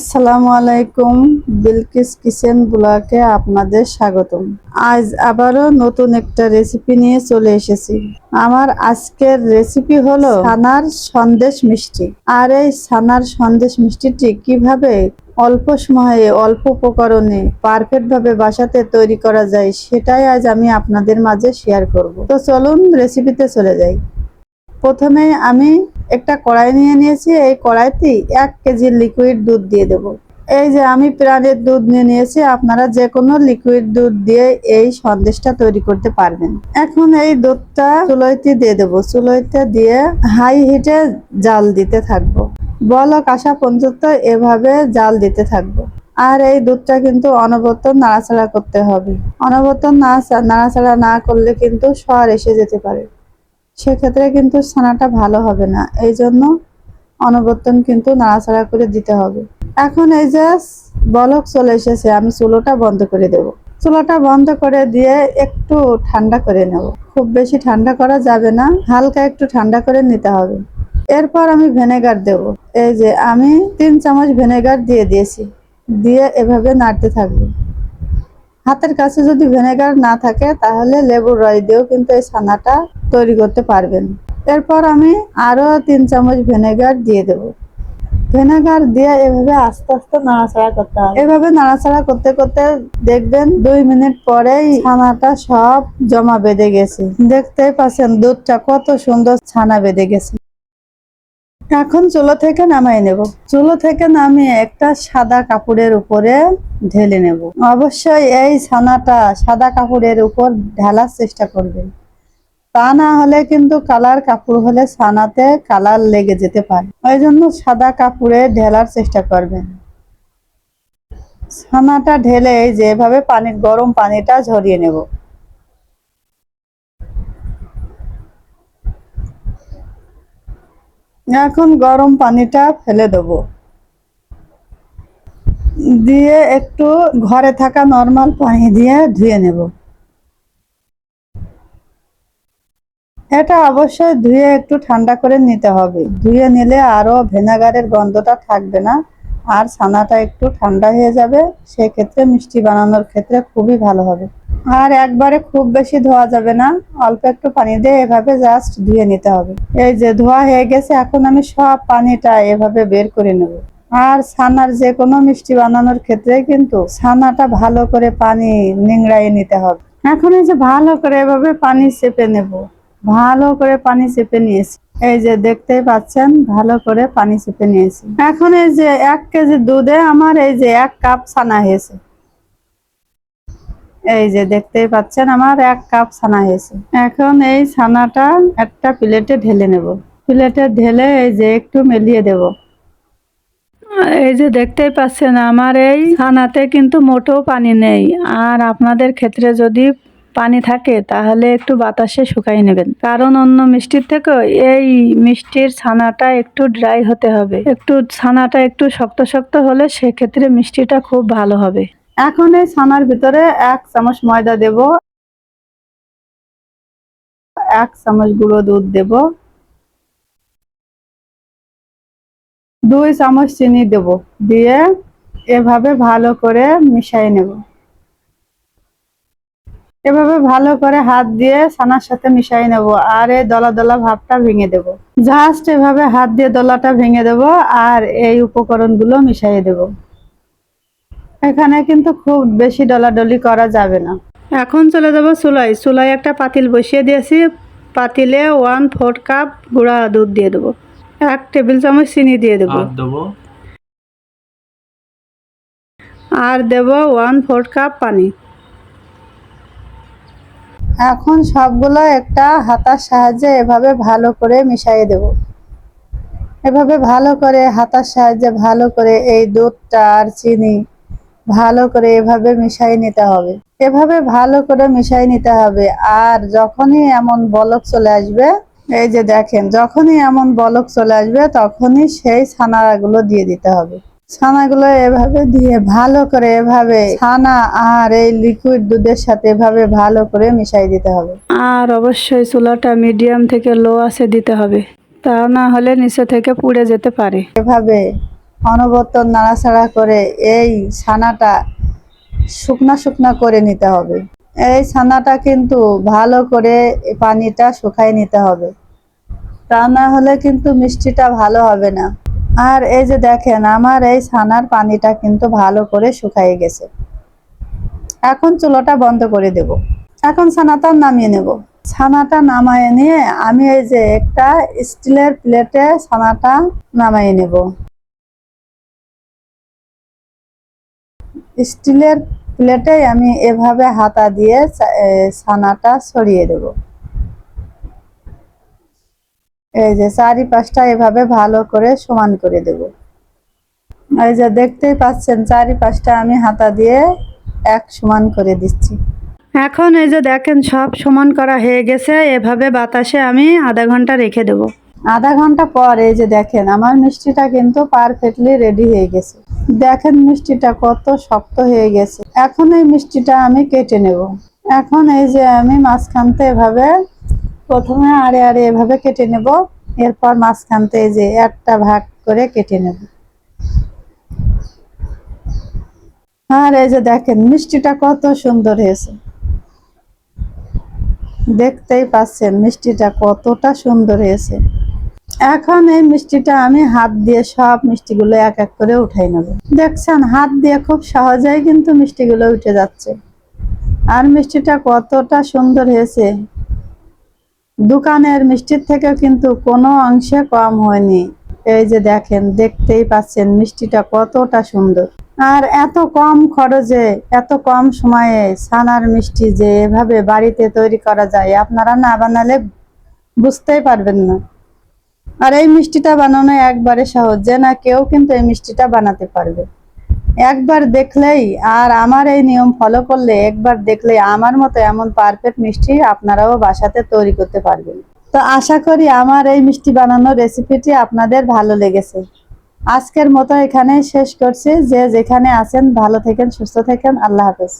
আসসালামু আলাইকুম, বিলকিস কিচেন ব্লকে আপনাদের স্বাগতম। আজ আবারও নতুন একটা রেসিপি নিয়ে চলে এসেছি। আমার আজকের রেসিপি হলো ছানার সন্দেশ মিষ্টি। আর এই ছানার সন্দেশ মিষ্টিটি কীভাবে অল্প সময়ে, অল্প উপকরণে পারফেক্ট ভাবে বাসাতে তৈরি করা যায়, সেটাই আজ আমি আপনাদের মাঝে শেয়ার করব। তো চলুন রেসিপিতে চলে যাই। প্রথমে আমি একটা কড়াই নিয়ে নিয়েছি। এই কড়াইতে এক কেজি লিকুইড দুধ দিয়ে দেব। এই যে আমি প্রাণের দুধ নিয়ে নিয়েছি, আপনারা যে কোনো লিকুইড দুধ দিয়ে এই সন্দেশটা তৈরি করতে পারবেন। এখন এই দুধটা চুলোইতে দিয়ে দেবো। চুলোইতে দিয়ে হাই হিটে জাল দিতে থাকব। বলক আসা পর্যন্ত এভাবে জাল দিতে থাকব। আর এই দুধটা কিন্তু অনবরত নাড়াচাড়া করতে হবে। অনবরত নাড়াচাড়া না করলে কিন্তু সর এসে যেতে পারে। সেক্ষেত্রে কিন্তু ছানাটা ভালো হবে না। এই জন্য অনবর্তন কিন্তু নাড়াচাড়া করে দিতে হবে। এখন এই যে বলক চলে এসেছে, আমি চুলোটা বন্ধ করে দেব। চুলোটা বন্ধ করে দিয়ে একটু ঠান্ডা করে নেব। খুব বেশি ঠান্ডা করা যাবে না, হালকা একটু ঠান্ডা করে নিতে হবে। এরপর আমি ভিনেগার দেব। এই যে আমি তিন চামচ ভিনেগার দিয়ে দিয়েছি। দিয়ে এভাবে নাড়তে থাকব। হাতের কাছে যদি ভিনেগার না থাকে, তাহলে লেবুর রস দিয়েও কিন্তু এই ছানাটা তৈরি করতে পারবেন। এরপর আমি আরও তিন চামচ ভিনেগার দিয়ে দেব। ভিনেগার দিয়ে এভাবে আস্তে আস্তে নাড়াচাড়া করতে হবে। এভাবে নাড়াচাড়া করতে করতে দেখবেন দুই মিনিট পরেই ছানাটা সব জমা বেঁধে গেছে। দেখতেই পাচ্ছেন দুধটা কত সুন্দর ছানা বেঁধে গেছে। এখন চুলো থেকে নামাই নেব। চুলো থেকে নামিয়ে একটা সাদা কাপড়ের উপরে ঢেলে নেব। অবশ্যই এই ছানাটা সাদা কাপড়ের উপর ঢালার চেষ্টা করবেন। তা না হলে কিন্তু কালার কাপড় হলে ছানাতে কালার লেগে যেতে পারে। ওই জন্য সাদা কাপড়ে ঢেলার চেষ্টা করবেন। ছানাটা ঢেলে যেভাবে পানির, গরম পানিটা ঝরিয়ে নেব। এখন গরম পানিটা ফেলে দেবো। দিয়ে একটু ঘরে থাকা নর্মাল পানি দিয়ে ধুয়ে নেব। এটা অবশ্যই ধুয়ে একটু ঠান্ডা করে নিতে হবে। ধুয়ে নিলে আরও ভেনাগারের গন্ধটা থাকবে না, আর ছানাটা একটু ঠান্ডা হয়ে যাবে, সেক্ষেত্রে মিষ্টি বানানোর ক্ষেত্রে খুবই ভালো হবে। আর একবারে খুব বেশি ধোয়া যাবে না, অল্প একটু পানি দিয়ে এভাবে জাস্ট ধুয়ে নিতে হবে। এই যে ধোয়া হয়ে গেছে, এখন আমি সব পানিটা এভাবে বের করে নেব। আর ছানার যে কোনো মিষ্টি বানানোর ক্ষেত্রে কিন্তু ছানাটা ভালো করে পানি নিংড়াইয়ে নিতে হবে। এখন এই যে ভালো করে এভাবে পানি চেপে নেব। ভালো করে পানি চেপে নিয়েছি। এই যে দেখতেই পাচ্ছেন, ভালো করে পানি চেপে নিয়েছি। এখন এই যে এক কেজি দুধে আমার এই যে এক কাপ ছানা হয়েছে। এই যে দেখতেই পাচ্ছেন, আমার এক কাপ ছানা হয়েছে। এখন এই ছানাটা একটা প্লেটে ঢেলে নেব। প্লেটে ঢেলে এই যে একটু মেলিয়ে দেব। এই যে দেখতেই পাচ্ছেন, আমার এই ছানাতে কিন্তু মোটেও পানি নেই। আর আপনাদের ক্ষেত্রে যদি পানি থাকে, তাহলে একটু বাতাসে শুকাই নেবেন। কারণ অন্য মিষ্টির থেকে এই মিষ্টির ছানাটা একটু ড্রাই হতে হবে। একটু ছানাটা একটু শক্ত শক্ত হলে সেক্ষেত্রে মিষ্টিটা খুব ভালো হবে। এখন এই ছানার ভিতরে এক চামচ ময়দা দেব, এক চামচ গুঁড়ো দুধ দেব, দুই চামচ চিনি দেব, দিয়ে এভাবে ভালো করে মিশাই নেব। এভাবে ভালো করে হাত দিয়ে ছানার সাথে মিশাই নেব আর এই দলা দলা ভাবটা ভেঙে দেব। জাস্ট এভাবে হাত দিয়ে দলাটা ভেঙে দেব আর এই উপকরণগুলো মিশাই দেব। এখানে কিন্তু খুব বেশি ডলাডলি করা যাবে না। এখন চলে যাব চুলাই চুলাই একটা পাতিল বসিয়ে দিয়েছি। পাতিলে ওয়ান ফোর কাপ গুঁড়া দুধ দিয়ে দেবো। এক টেবিল চামচ চিনি দিয়ে দেবো। আর দেবো। ওয়ান ফোর কাপ পানি। এখন সবগুলো একটা হাতার সাহায্যে এভাবে ভালো করে মিশিয়ে দেব। এভাবে ভালো করে হাতার সাহায্যে ভালো করে এই দুধটা আর চিনি ভালো করে এভাবে মিশাই নিতে হবে। এভাবে ভালো করে মিশাই নিতে হবে। আর যখনই এমন বলক চলে আসবে, এই যে দেখেন, যখনই এমন বলক চলে আসবে, তখনই সেই ছানাগুলো দিয়ে দিতে হবে। ছানাগুলো এভাবে দিয়ে ভালো করে এভাবে ছানা আর এই লিকুইড দুধের সাথে এভাবে ভালো করে মিশাই দিতে হবে। আর অবশ্যই চুলাটা মিডিয়াম থেকে লো আছে দিতে হবে। তা না হলে নিচে থেকে পুড়ে যেতে পারে। এভাবে অনবরত নাড়াচাড়া করে এই ছানাটা শুকনা শুকনা করে নিতে হবে। এই ছানাটা কিন্তু ভালো করে পানিটা শুকাই নিতে হবে। তা না হলে কিন্তু মিষ্টিটা ভালো হবে না। আর এই যে দেখেন, আমার এই ছানার পানিটা কিন্তু ভালো করে শুকাই গেছে। এখন চুলোটা বন্ধ করে দেব। এখন ছানাটা নামিয়ে নেব। ছানাটা নামায় নিয়ে আমি এই যে একটা স্টিলের প্লেটে ছানাটা নামাই নেব। স্টিলের প্লেটে আমি এভাবে হাতা দিয়ে ছানাটা ছড়িয়ে দেব। এই যে চারিপাশটা এভাবে ভালো করে সমান করে দেব। এই যে দেখতেই পাচ্ছেন, চারিপাশটা আমি হাতা দিয়ে এক সমান করে দিচ্ছি। এখন এই যে দেখেন, সব সমান করা হয়ে গেছে, এভাবে বাতাসে আমি আধা ঘণ্টা রেখে দেব। আধা ঘণ্টা পর এই যে দেখেন, আমার মিষ্টিটা কিন্তু পারফেক্টলি রেডি হয়ে গেছে। দেখেন মিষ্টিটা কত শক্ত হয়ে গেছে। এখন এই মিষ্টিটা আমি কেটে নেব। এখন এই যে আমি মাঝখানতে এভাবে প্রথমে আড়ে আড়ে এভাবে কেটে নেব, এরপর মাঝখানতে এই যে একটা ভাগ করে কেটে নেব। আর এই যে দেখেন, মিষ্টিটা কত সুন্দর হয়েছে। দেখতেই পাচ্ছেন মিষ্টিটা কতটা সুন্দর হয়েছে। এখন এই মিষ্টিটা আমি হাত দিয়ে সব মিষ্টিগুলো এক এক করে উঠাই নেব। দেখছেন, হাত দিয়ে খুব সহজেই কিন্তু মিষ্টিগুলো উঠে যাচ্ছে। আর মিষ্টিটা কতটা সুন্দর হয়েছে। দোকানের মিষ্টির থেকে কিন্তু কোনো অংশে কম হয়নি। এই যে দেখেন, দেখতেই পাচ্ছেন মিষ্টিটা কতটা সুন্দর। আর এত কম খরচে, এত কম সময়ে ছানার মিষ্টি যে এভাবে বাড়িতে তৈরি করা যায়, আপনারা না বানালে বুঝতেই পারবেন না। আর এই মিষ্টিটা বানানো একবারে সহজ, যে না কেউ কিন্তু এই মিষ্টিটা বানাতে পারবে। একবার দেখলেই আর আমার এই নিয়ম ফলো করলে, একবার দেখলে আমার মতো এমন পারফেক্ট মিষ্টি আপনারাও বাসাতে তৈরি করতে পারবেন। তো আশা করি আমার এই মিষ্টি বানানোর রেসিপিটি আপনাদের ভালো লেগেছে। আজকের মতো এখানে শেষ করছি। যে যেখানে আছেন, ভালো থেকেন, সুস্থ থাকেন। আল্লাহ হাফেজ।